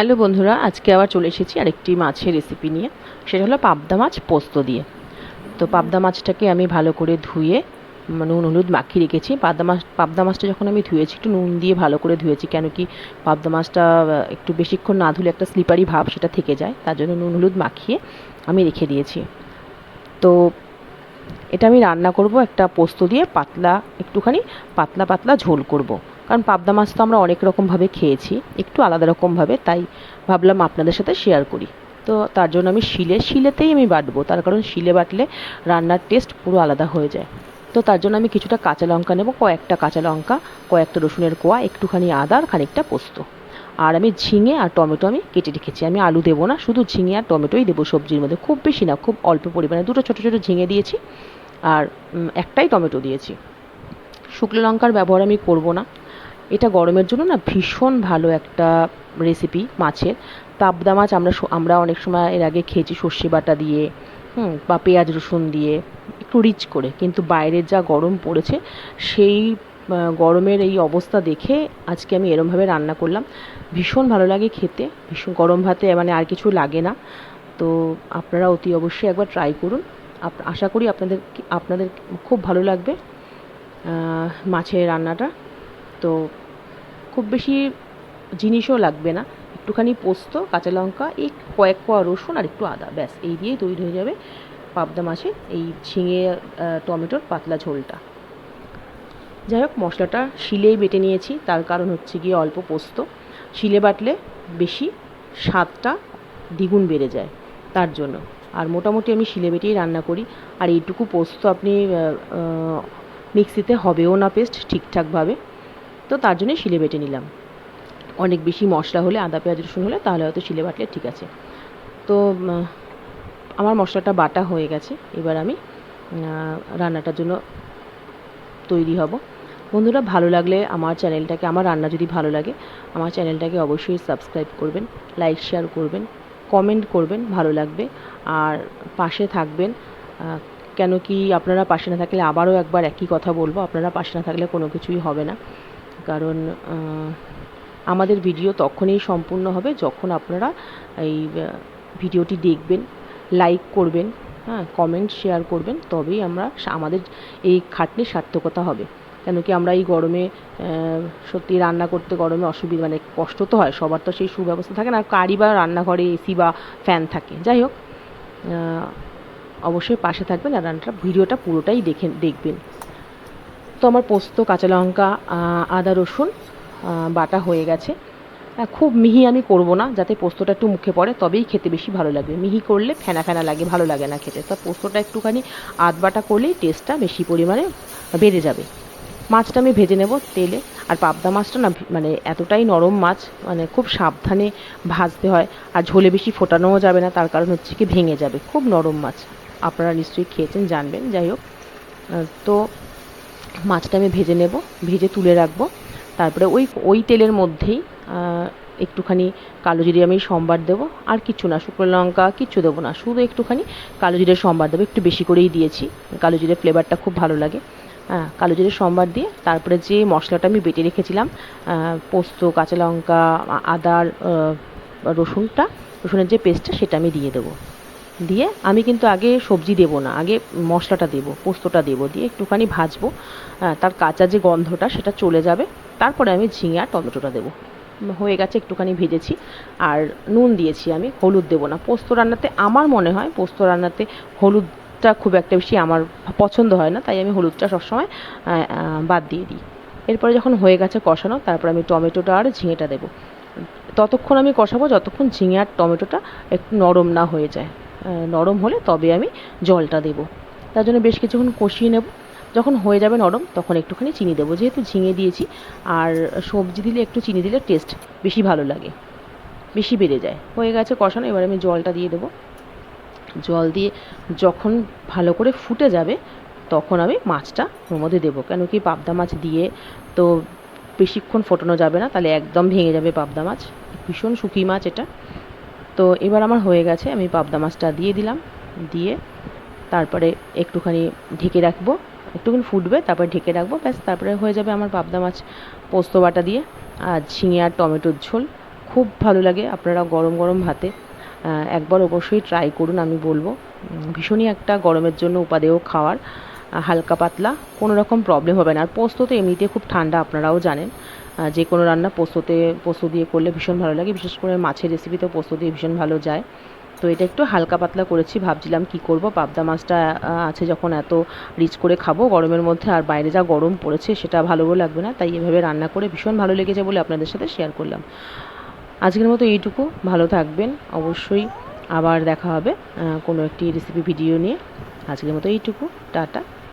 Hello বন্ধুরা, আজকে আবার চলে এসেছি আরেকটি মাছের রেসিপি নিয়ে। সেটা হলো পাবদা মাছ পোস্ত দিয়ে। তো পাবদা মাছটাকে আমি ভালো করে ধুয়ে নুন, হলুদ মাখিয়ে রেখেছি। পাবদা মাছ, পাবদা মাছটা যখন আমি ধুয়েছি, একটু নুন দিয়ে ভালো করে ধুয়েছি, কেন কি পাবদা মাছটা একটু বেশিক্ষণ না ধুলে একটা স্লিপারি ভাব সেটা থেকে যায়, তার জন্য নুন, হলুদ মাখিয়ে আমি রেখে দিয়েছি। তো এটা আমি রান্না করব একটা পোস্ত দিয়ে, পাতলা, একটুখানি পাতলা পাতলা ঝোল করব। কারণ পাবদা মাছ তো আমরা অনেক রকমভাবে খেয়েছি, একটু আলাদা রকমভাবে, তাই ভাবলাম আপনাদের সাথে শেয়ার করি। তো তার জন্য আমি শিলে, শিলেতেই আমি বাটবো, তার কারণ শিলে বাটলে রান্নার টেস্ট পুরো আলাদা হয়ে যায়। তো তার জন্য আমি কিছুটা কাঁচা লঙ্কা নেব, কয়েকটা কাঁচা লঙ্কা, কয়েকটা রসুনের কোয়া, একটুখানি আদা আর খানিকটা পোস্ত। আর আমি ঝিঙে আর টমেটো আমি কেটে রেখেছি, আমি আলু দেবো না, শুধু ঝিঙে আর টমেটোই দেবো সবজির মধ্যে, খুব বেশি না, খুব অল্প পরিমাণে, দুটো ছোটো ছোটো ঝিঙে দিয়েছি, আর একটাই টমেটো দিয়েছি। শুকনো লঙ্কার ব্যবহার আমি করব না এটা গরমের জন্য না ভীষণ ভালো একটা রেসিপি মাছের। পাবদা মাছ আমরা আমরা অনেক সময় এর আগে খেয়েছি সর্ষে বাটা দিয়ে, হুম, বা পেঁয়াজ রসুন দিয়ে, একটু রিচ করে। কিন্তু বাইরের যা গরম পড়েছে, সেই গরমের এই অবস্থা দেখে আজকে আমি এরমভাবে রান্না করলাম। ভীষণ ভালো লাগে খেতে, ভীষণ গরম ভাতে মানে আর কিছু লাগে না। তো আপনারা অতি অবশ্যই একবার ট্রাই করুন। আশা করি আপনাদের আপনাদের খুব ভালো লাগবে মাছের রান্নাটা। তো খুব বেশি জিনিসও লাগবে না। একটুখানি পোস্ত, কাঁচা লঙ্কা এই কয়েক কোয়া রসুন আর একটু আদা, ব্যাস, এই দিয়েই তৈরি হয়ে যাবে পাবদা মাছের এই ঝিঙে টমেটোর পাতলা ঝোলটা। যাই হোক, মশলাটা শিলেই বেটে নিয়েছি, তার কারণ হচ্ছে গিয়ে অল্প পোস্ত। শিলে বাটলে বেশি স্বাদটা দ্বিগুণ বেড়ে যায় তার জন্য। আর মোটামুটি আমি শিলে বেটেই রান্না করি। আর এইটুকু পোস্ত আপনি মিক্সিতে হবেও না পেস্ট, ঠিকঠাকভাবে। তো তার জন্যই শিলে বেটে নিলাম। অনেক বেশি মশলা হলে, আদা, পেঁয়াজ, রসুন হলে তাহলে হয়তো শিলে বাটলে ঠিক আছে। তো আমার মশলাটা বাটা হয়ে গেছে। এবার আমি রান্নাটার জন্য তৈরি হব। বন্ধুরা, ভালো লাগলে আমার চ্যানেলটাকে, আমার রান্না যদি ভালো লাগে, আমার চ্যানেলটাকে অবশ্যই সাবস্ক্রাইব করবেন, লাইক, শেয়ার করবেন, কমেন্ট করবেন, ভালো লাগবে। আর পাশে থাকবেন কেন কি আপনারা পাশে না থাকলে আবারও একবার একই কথা বলব, আপনারা পাশে না থাকলে কোনো কিছুই হবে না। কারণ আমাদের ভিডিও তখনই সম্পূর্ণ হবে যখন আপনারা এই ভিডিওটি দেখবেন লাইক করবেন হ্যাঁ কমেন্ট শেয়ার করবেন, তবেই আমরা আমাদের এই খাটনির সার্থকতা হবে। কেন কি আমরা এই গরমে সত্যি রান্না করতে গরমে অসুবিধা মানে কষ্ট তো হয়, সবার তো সেই সুব্যবস্থা থাকে না, কারই বা রান্নাঘরে এসি বা ফ্যান থাকে। যাই হোক অবশ্যই পাশে থাকবেন আর রান্নাটা, ভিডিওটা পুরোটাই দেখে, দেখবেন। তো আমার পোস্ত, কাঁচা লঙ্কা আদা, রসুন বাটা হয়ে গেছে। খুব মিহি আমি করব না, যাতে পোস্তটা একটু মুখে পড়ে, তবেই খেতে বেশি ভালো লাগবে। মিহি করলে ফেনা ফেনা লাগে, ভালো লাগে না খেতে। তা পোস্তটা একটুখানি আধ বাটা করলেই টেস্টটা বেশি পরিমাণে বেড়ে যাবে। মাছটা আমি ভেজে নেব তেলে। আর পাবদা মাছটা না মানে এতটাই নরম মাছ মানে খুব সাবধানে ভাজতে হয়। আর ঝোলে বেশি ফোটানোও যাবে না, তার কারণ হচ্ছে কি ভেঙে যাবে। খুব নরম মাছ। আপনারা নিশ্চয়ই খেয়েছেন, জানবেন। যাই হোক তো মাছটা আমি ভেজে নেব, ভেজে তুলে রাখব। তারপরে ওই ওই তেলের মধ্যেই একটুখানি কালো জিরে আমি সম্বার দেবো। আর কিচ্ছু না, শুকনো লঙ্কা কিচ্ছু দেবো না, শুধু একটুখানি কালো জিরে সম্বার দেবো, একটু বেশি করেই দিয়েছি। কালো জিরে ফ্লেভারটা খুব ভালো লাগে। হ্যাঁ কালো জিরে সম্বার দিয়ে তারপরে যে মশলাটা আমি বেটে রেখেছিলাম পোস্ত, কাঁচা লঙ্কা আদার রসুনটা, রসুনের যে পেস্টটা সেটা আমি দিয়ে দেবো। দিয়ে আমি কিন্তু আগে সবজি দেবো না, আগে মশলাটা দেবো, পোস্তটা দেবো দিয়ে একটুখানি ভাজবো। তার কাঁচা যে গন্ধটা সেটা চলে যাবে। তারপরে আমি ঝিঙে আর টমেটোটা দেবো। হয়ে গেছে, একটুখানি ভেজেছি। আর নুন দিয়েছি আমি, হলুদ দেবো না। পোস্ত রান্নাতে আমার মনে হয়, পোস্ত রান্নাতে হলুদটা খুব একটা বেশি আমার পছন্দ হয় না, তাই আমি হলুদটা সবসময় বাদ দিয়ে দিই। এরপরে যখন হয়ে গেছে কষানো, তারপর আমি টমেটোটা আর ঝিঙেটা দেবো। ততক্ষণ আমি কষাবো, যতক্ষণ ঝিঙে আর টমেটোটা একটু নরম না হয়ে যায়। নরম হলে তবে আমি জলটা দেবো। তার জন্য বেশ কিছুক্ষণ কষিয়ে নেব। যখন হয়ে যাবে নরম, তখন একটুখানি চিনি দেবো। যেহেতু ঝিঙে দিয়েছি, আর সবজি দিলে একটু চিনি দিলে টেস্ট বেশি ভালো লাগে। বেশি বেড়ে যায়। হয়ে গেছে কষানো, এবার আমি জলটা দিয়ে দেবো। জল দিয়ে যখন ভালো করে ফুটে যাবে, তখন আমি মাছটা ওর মধ্যে দেবো। কেন কি পাবদা মাছ দিয়ে তো বেশিক্ষণ ফোটানো যাবে না, তাহলে একদম ভেঙে যাবে পাবদা মাছ। ভীষণ শুকি মাছ এটা। তো এবার আমার হয়ে গেছে, আমি পাবদা মাছটা দিয়ে দিলাম, দিয়ে তারপরে একটুখানি ঢেকে রাখব, একটুখানি ফুটবে, তারপরে ঢেকে রাখব, ব্যাস তারপরে হয়ে যাবে আমার পাবদা মাছ পোস্ত বাটা দিয়ে, আর ঝিঙে আর টমেটোর ঝোল। খুব ভালো লাগে আপনারা গরম গরম ভাতে একবার অবশ্যই ট্রাই করুন আমি বলব। ভীষণই একটা গরমের জন্য উপাদেয় খাওয়ার। হালকা পাতলা, কোনো রকম প্রবলেম হবে না। আর পোস্ত তো এমনিতে খুব ঠান্ডা, আপনারাও জানেন। যে কোনো রান্না পোস্ততে, পোস্ত দিয়ে করলে ভীষণ ভালো লাগে। বিশেষ করে মাছের রেসিপিতে পোস্ত দিয়ে ভীষণ ভালো যায়। তো এটা একটু হালকা পাতলা করেছি, ভাবছিলাম কি করব? পাবদা মাছটা আছে যখন এত রিচ করে খাব, গরমের মধ্যে আর বাইরে যা গরম পড়েছে, সেটা ভালোও লাগবে না। তাই এভাবে রান্না করে ভীষণ ভালো লেগেছে বলে আপনাদের সাথে শেয়ার করলাম। আজকের মতো এইটুকু। ভালো থাকবেন। অবশ্যই আবার দেখা হবে কোনো একটি রেসিপি ভিডিও নিয়ে। আজকের মতো এইটুকু। টাটা।